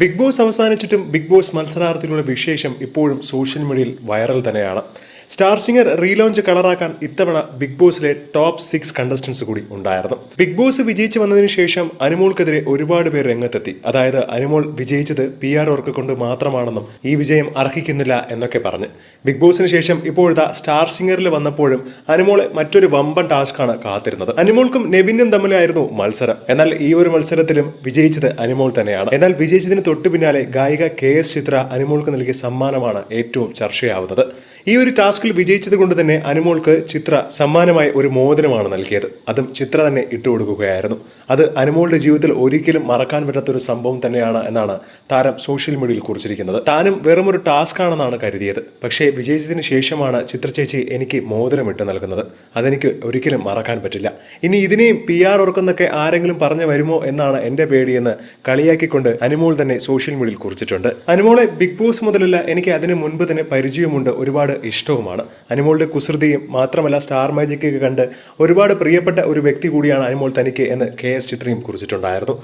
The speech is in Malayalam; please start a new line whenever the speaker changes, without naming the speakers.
ബിഗ് ബോസ് അവസാനിച്ചിട്ടും ബിഗ് ബോസ് മത്സരാർത്ഥികളുടെ വിശേഷം ഇപ്പോഴും സോഷ്യൽ മീഡിയയിൽ വൈറൽ തന്നെയാണ്. സ്റ്റാർ സിംഗർ റീലോഞ്ച് കളറാക്കാൻ ഇത്തവണ ബിഗ് ബോസിലെ ടോപ്പ് സിക്സ് കണ്ടസ്റ്റൻസ് കൂടി ഉണ്ടായിരുന്നു. ബിഗ് ബോസ് വിജയിച്ചു വന്നതിന് ശേഷം അനുമോൾക്കെതിരെ ഒരുപാട് പേർ രംഗത്തെത്തി. അതായത് അനുമോൾ വിജയിച്ചത് പി ആർ വർക്ക് കൊണ്ട് മാത്രമാണെന്നും ഈ വിജയം അർഹിക്കുന്നില്ല എന്നൊക്കെ പറഞ്ഞ്. ബിഗ് ബോസിന് ശേഷം ഇപ്പോഴത്തെ സ്റ്റാർ സിംഗറിൽ വന്നപ്പോഴും അനുമോളെ മറ്റൊരു വമ്പൻ ടാസ്ക് ആണ് കാത്തിരുന്നത്. അനുമോൾക്കും നെവിനും തമ്മിലായിരുന്നു മത്സരം. എന്നാൽ ഈ ഒരു മത്സരത്തിലും വിജയിച്ചത് അനുമോൾ തന്നെയാണ്. എന്നാൽ വിജയിച്ചതിന് തൊട്ടു പിന്നാലെ ഗായിക കെ എസ് ചിത്ര അനുമോൾക്ക് നൽകിയ സമ്മാനമാണ് ഏറ്റവും ചർച്ചയാവുന്നത്. ഈ ഒരു ടാസ്കിൽ വിജയിച്ചത് കൊണ്ട് തന്നെ അനുമോൾക്ക് ചിത്ര സമ്മാനമായി ഒരു മോതിരമാണ് നൽകിയത്. അതും ചിത്ര തന്നെ ഇട്ടുകൊടുക്കുകയായിരുന്നു അത് അനുമോളുടെ ജീവിതത്തിൽ ഒരിക്കലും മറക്കാൻ പറ്റാത്ത ഒരു സംഭവം തന്നെയാണ് എന്നാണ് താരം സോഷ്യൽ മീഡിയയിൽ കുറിച്ചിരിക്കുന്നത്. താനും വെറും ഒരു ടാസ്ക് ആണെന്നാണ് കരുതിയത്. പക്ഷേ വിജയിച്ചതിന് ശേഷമാണ് ചിത്ര ചേച്ചി എനിക്ക് മോതിരം ഇട്ട് നൽകുന്നത്. അതെനിക്ക് ഒരിക്കലും മറക്കാൻ പറ്റില്ല. ഇനി ഇതിനെയും പി ആർ ഓർക്കുന്നൊക്കെ ആരെങ്കിലും പറഞ്ഞു വരുമോ എന്നാണ് എന്റെ പേടിയെന്ന് കളിയാക്കിക്കൊണ്ട് അനുമോൾ തന്നെ സോഷ്യൽ മീഡിയയിൽ കുറിച്ചിട്ടുണ്ട്. അനുമോളെ ബിഗ് ബോസ് മുതലല്ല എനിക്ക് അതിനു മുൻപ് തന്നെ പരിചയമുണ്ട് ഒരുപാട് ഇഷ്ടവുമാണ് അനുമോളുടെ കുസൃതിയും മാത്രമല്ല സ്റ്റാർ മാജിക്കൊക്കെ കണ്ട് ഒരുപാട് പ്രിയപ്പെട്ട ഒരു വ്യക്തി കൂടിയാണ് അനുമോൾ തനിക്ക് എന്ന് കെ എസ് ചിത്രയും കുറിച്ചിട്ടുണ്ടായിരുന്നു.